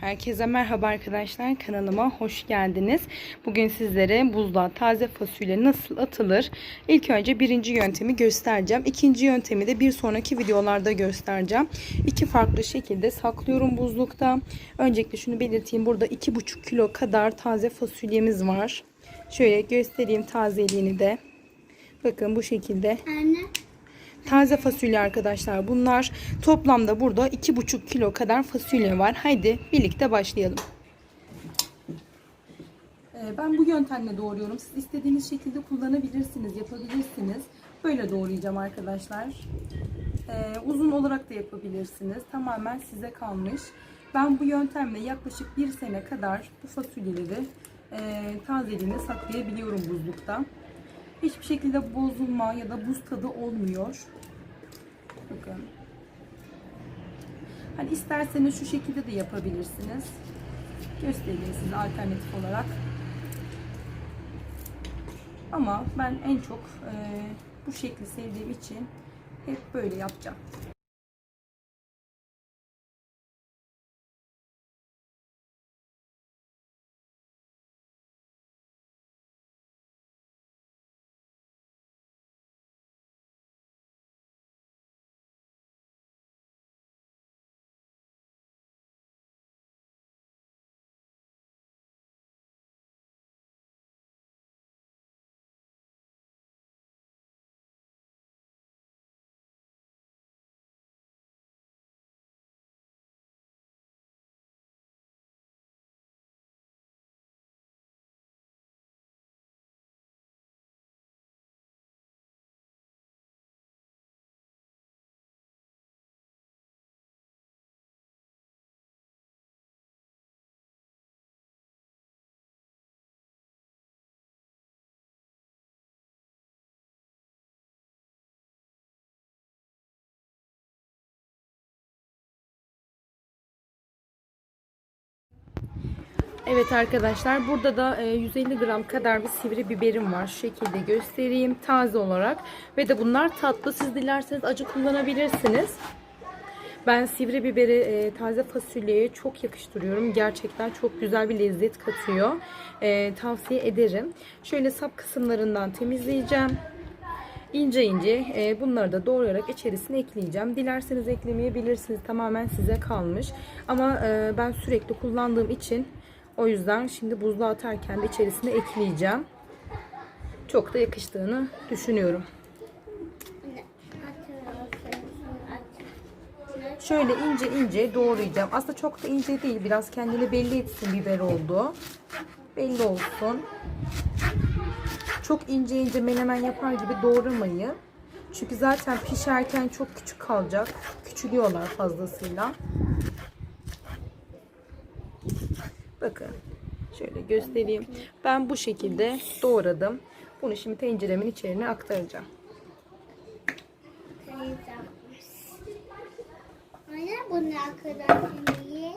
Herkese merhaba arkadaşlar kanalıma hoş geldiniz. Bugün sizlere buzluğa taze fasulye nasıl atılır? İlk önce birinci yöntemi göstereceğim. İkinci yöntemi de bir sonraki videolarda göstereceğim. İki farklı şekilde saklıyorum buzlukta. Öncelikle şunu belirteyim. Burada 2,5 kilo kadar taze fasulyemiz var. Şöyle göstereyim tazeliğini de. Bakın bu şekilde. Anne. Taze fasulye arkadaşlar bunlar. Toplamda burada 2,5 kilo kadar fasulye var. Haydi birlikte başlayalım. Ee, Ben bu yöntemle doğruyorum. Siz istediğiniz şekilde kullanabilirsiniz, yapabilirsiniz. Böyle doğrayacağım arkadaşlar. Ee, uzun olarak da yapabilirsiniz. Tamamen size kalmış. Ben bu yöntemle yaklaşık bir sene kadar bu fasulyeleri e, tazeliğine saklayabiliyorum buzlukta. Hiçbir şekilde bozulma ya da buz tadı olmuyor. Bakın. Hani isterseniz şu şekilde de yapabilirsiniz. Göstereyim size alternatif olarak. Ama ben en çok e, bu şekli sevdiğim için hep böyle yapacağım. Evet arkadaşlar burada da e, 150 gram kadar bir sivri biberim var. Şu şekilde göstereyim taze olarak. Ve de bunlar tatlı. Siz dilerseniz acı kullanabilirsiniz. Ben sivri biberi e, taze fasulyeye çok yakıştırıyorum. Gerçekten çok güzel bir lezzet katıyor. E, tavsiye ederim. Şöyle sap kısımlarından temizleyeceğim. İnce ince e, bunları da doğrayarak içerisine ekleyeceğim. Dilerseniz eklemeyebilirsiniz. Tamamen size kalmış. Ama e, ben sürekli kullandığım için o yüzden şimdi buzluğa atarken de içerisine ekleyeceğim. Çok da yakıştığını düşünüyorum. Şöyle ince ince doğrayacağım. Aslında çok da ince değil. Biraz kendini belli etsin biber oldu. Belli olsun. Çok ince ince menemen yapar gibi doğramayın. Çünkü zaten pişerken çok küçük kalacak. Küçülüyorlar fazlasıyla. Bakın. Şöyle göstereyim. Ben bu şekilde doğradım. Bunu şimdi tenceremin içerisine aktaracağım. Anne bu ne kadar iyi?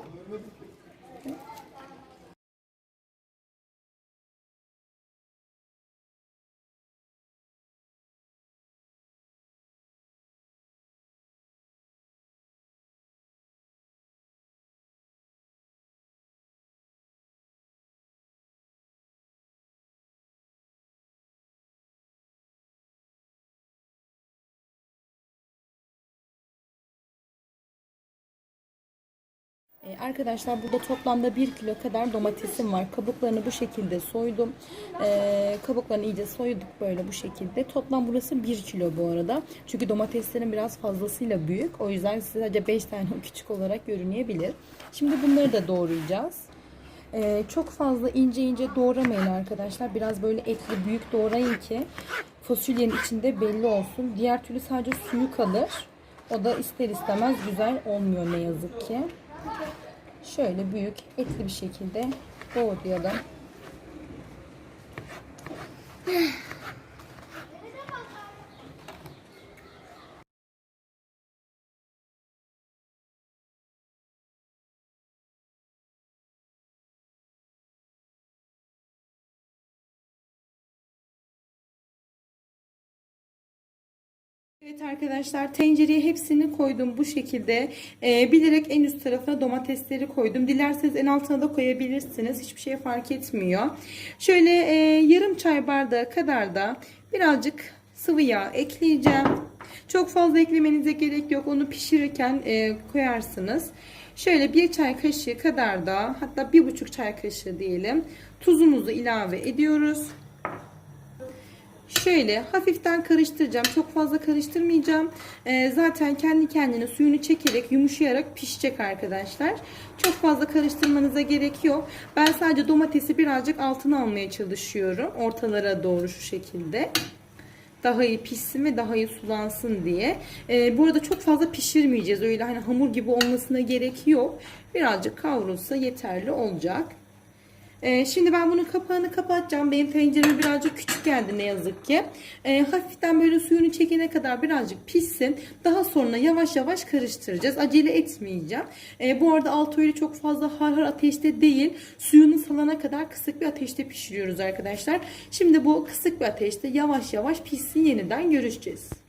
Ee, Arkadaşlar burada toplamda 1 kilo kadar domatesim var. Kabuklarını bu şekilde soydum. Ee, kabuklarını iyice soyduk böyle bu şekilde. Toplam burası 1 kilo bu arada. Çünkü domateslerin biraz fazlasıyla büyük. O yüzden sadece 5 tane küçük olarak görünebilir. Şimdi bunları da doğrayacağız. Ee, çok fazla ince ince doğramayın arkadaşlar. Biraz böyle etli büyük doğrayın ki fasulyenin içinde belli olsun. Diğer türlü sadece suyu kalır. O da ister istemez güzel olmuyor ne yazık ki. Şöyle büyük etli bir şekilde doğrayalım. Evet arkadaşlar tencereye hepsini koydum bu şekilde. Ee, bilerek en üst tarafına domatesleri koydum. Dilerseniz en altına da koyabilirsiniz. Hiçbir şey fark etmiyor. Şöyle e, yarım çay bardağı kadar da birazcık sıvı yağ ekleyeceğim. Çok fazla eklemenize gerek yok. Onu pişirirken e, koyarsınız. Şöyle bir çay kaşığı kadar da hatta bir buçuk çay kaşığı diyelim. Tuzumuzu ilave ediyoruz. Şöyle hafiften karıştıracağım. Çok fazla karıştırmayacağım. Ee, zaten kendi kendine suyunu çekerek yumuşayarak pişecek arkadaşlar. Çok fazla karıştırmanıza gerek yok. Ben sadece domatesi birazcık altına almaya çalışıyorum. Ortalara doğru şu şekilde. Daha iyi pişsin ve daha iyi sulansın diye. Ee, bu arada çok fazla pişirmeyeceğiz. Öyle hani hamur gibi olmasına gerek yok. Birazcık kavrulsa yeterli olacak. Ee, şimdi ben bunun kapağını kapatacağım. Benim tencereme birazcık küçük geldi ne yazık ki. Ee, hafiften böyle suyunu çekene kadar birazcık pişsin. Daha sonra yavaş yavaş karıştıracağız. Acele etmeyeceğim. Ee, bu arada altı öyle çok fazla har har ateşte değil. Suyunu salana kadar kısık bir ateşte pişiriyoruz arkadaşlar. Şimdi bu kısık bir ateşte yavaş yavaş pişsin yeniden görüşeceğiz.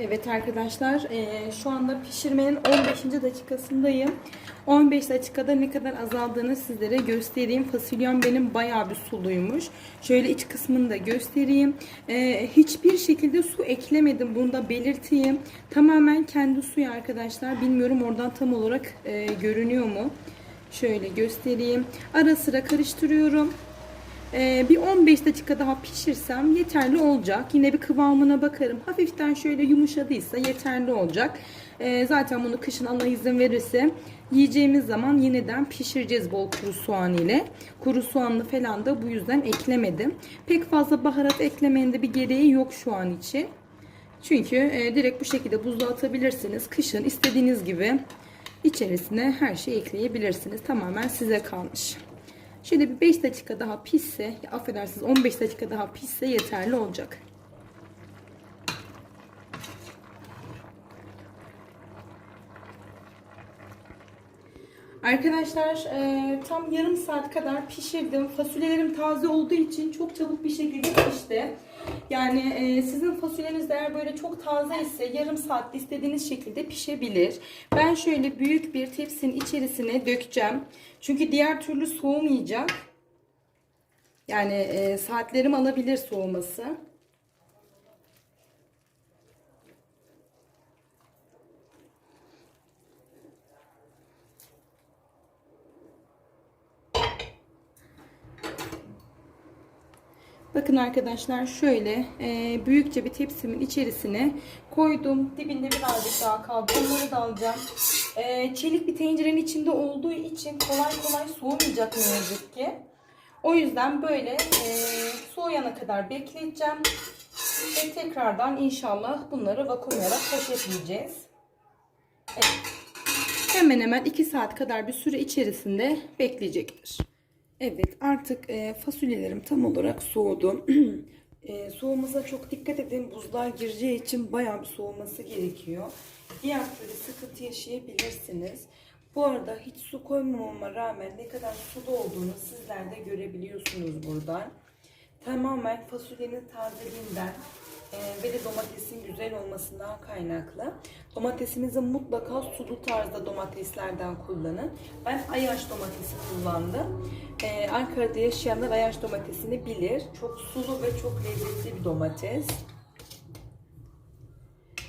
Evet arkadaşlar eee, şu anda pişirmenin 15. dakikasındayım. 15 dakikada ne kadar azaldığını sizlere göstereyim. Fasulyem benim bayağı bir suluymuş. Şöyle iç kısmını da göstereyim. Eee, hiçbir şekilde su eklemedim. Bunu da belirteyim. Tamamen kendi suyu arkadaşlar. Bilmiyorum oradan tam olarak eee, görünüyor mu? Şöyle göstereyim. Ara sıra karıştırıyorum. Ee, bir 15 dakika daha pişirsem yeterli olacak. Yine bir kıvamına bakarım. Hafiften şöyle yumuşadıysa yeterli olacak. Ee, zaten bunu kışın Allah izin verirse yiyeceğimiz zaman yeniden pişireceğiz bol kuru soğan ile. Kuru soğanlı falan da bu yüzden eklemedim. Pek fazla baharat eklemenin de bir gereği yok şu an için. Çünkü e, direkt bu şekilde buzluğa atabilirsiniz. Kışın istediğiniz gibi içerisine her şeyi ekleyebilirsiniz. Tamamen size kalmış. Şöyle bir 5 dakika daha pişse, ya affedersiniz 15 dakika daha pişse yeterli olacak. Arkadaşlar e, tam yarım saat kadar pişirdim. Fasulyelerim taze olduğu için çok çabuk bir şekilde pişti. Yani e, sizin fasulyeniz eğer böyle çok taze ise yarım saatte istediğiniz şekilde pişebilir. Ben şöyle büyük bir tepsinin içerisine dökeceğim. Çünkü diğer türlü soğumayacak. Yani e, saatlerim alabilir soğuması. Bakın arkadaşlar şöyle e, büyükçe bir tepsimin içerisine koydum. Dibinde birazcık daha kaldı. Onları da alacağım. E, çelik bir tencerenin içinde olduğu için kolay kolay soğumayacak ne yazık ki. O yüzden böyle e, soğuyana kadar bekleteceğim. Ve tekrardan inşallah bunları vakumlayarak poşetleyeceğiz. Evet. Hemen hemen 2 saat kadar bir süre içerisinde bekleyecektir. Evet artık e, fasulyelerim tam olarak soğudu. e, soğumasına çok dikkat edin. Buzlar gireceği için bayağı bir soğuması gerekiyor. Diğer türlü sıkıntı yaşayabilirsiniz. Bu arada hiç su koymamama rağmen ne kadar sulu olduğunu sizler de görebiliyorsunuz buradan. Tamamen fasulyenin tazeliğinden ve de domatesin güzel olmasından kaynaklı. Domatesinizi mutlaka sulu tarzda domateslerden kullanın. Ben Ayaş domatesi kullandım. E, Ankara'da yaşayanlar Ayaş domatesini bilir. Çok sulu ve çok lezzetli bir domates.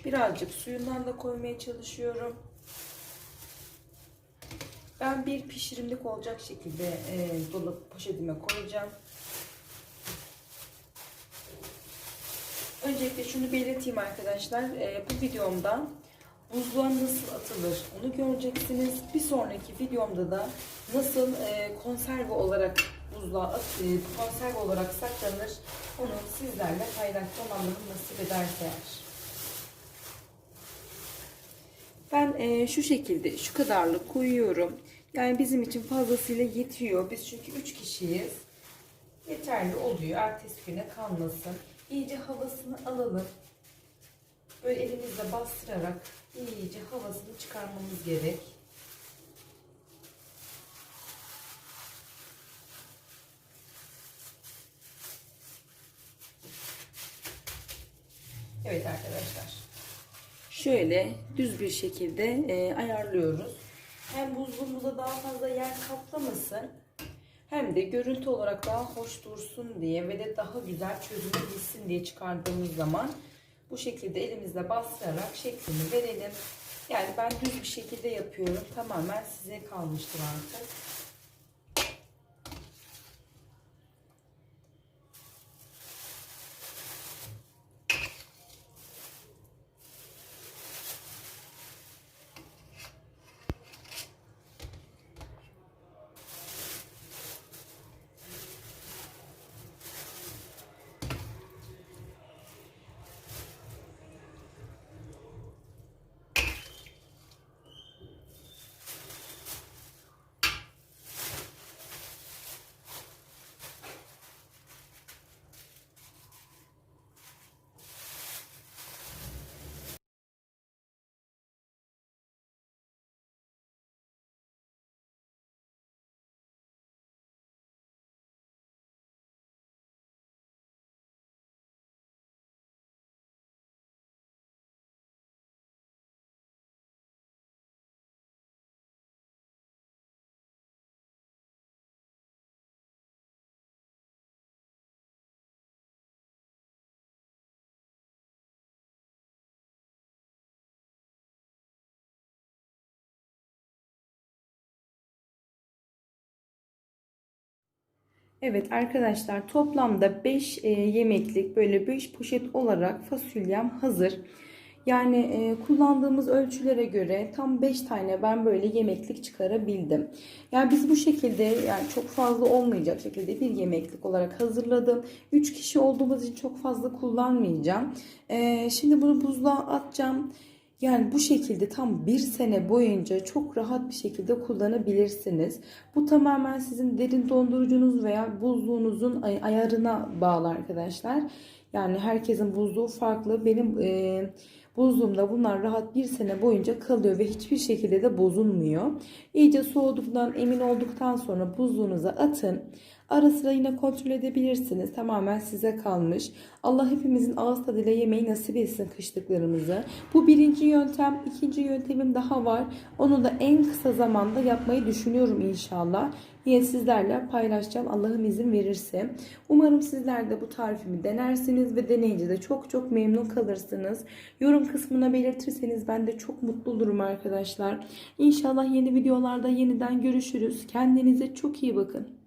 Birazcık suyundan da koymaya çalışıyorum. Ben bir pişirimlik olacak şekilde e, dolap poşetime koyacağım. Öncelikle şunu belirteyim arkadaşlar. E, bu videomda buzluğa nasıl atılır onu göreceksiniz. Bir sonraki videomda da nasıl e, konserve olarak buzluğa at, e, konserve olarak saklanır onu sizlerle paylaşacağım Allah'ım nasip ederse eğer. Ben e, şu şekilde şu kadarlık koyuyorum. Yani bizim için fazlasıyla yetiyor. Biz çünkü 3 kişiyiz. Yeterli oluyor. Ertesi güne kalmasın. İyice havasını alalım. Böyle elimizle bastırarak iyice havasını çıkarmamız gerek. Evet arkadaşlar. Şöyle düz bir şekilde e, ayarlıyoruz. Hem buzluğumuza daha fazla yer kaplamasın. Hem de görüntü olarak daha hoş dursun diye ve de daha güzel çözülebilsin diye çıkardığımız zaman bu şekilde elimizle bastırarak şeklini verelim. Yani ben düz bir şekilde yapıyorum. Tamamen size kalmıştır artık. Evet arkadaşlar toplamda 5 yemeklik böyle 5 poşet olarak fasulyem hazır. Yani e, kullandığımız ölçülere göre tam 5 tane ben böyle yemeklik çıkarabildim. Yani biz bu şekilde yani çok fazla olmayacak şekilde bir yemeklik olarak hazırladım. 3 kişi olduğumuz için çok fazla kullanmayacağım. E, şimdi bunu buzluğa atacağım. Yani bu şekilde tam bir sene boyunca çok rahat bir şekilde kullanabilirsiniz. Bu tamamen sizin derin dondurucunuz veya buzluğunuzun ay- ayarına bağlı arkadaşlar. Yani herkesin buzluğu farklı. Benim e, buzluğumda bunlar rahat bir sene boyunca kalıyor ve hiçbir şekilde de bozulmuyor. İyice soğuduktan emin olduktan sonra buzluğunuza atın. Ara sıra yine kontrol edebilirsiniz. Tamamen size kalmış. Allah hepimizin ağız tadıyla yemeği nasip etsin kışlıklarımızı. Bu birinci yöntem. ikinci yöntemim daha var. Onu da en kısa zamanda yapmayı düşünüyorum inşallah. Yine sizlerle paylaşacağım Allah'ım izin verirse. Umarım sizler de bu tarifimi denersiniz ve deneyince de çok çok memnun kalırsınız. Yorum kısmına belirtirseniz ben de çok mutlu olurum arkadaşlar. İnşallah yeni videolarda yeniden görüşürüz. Kendinize çok iyi bakın.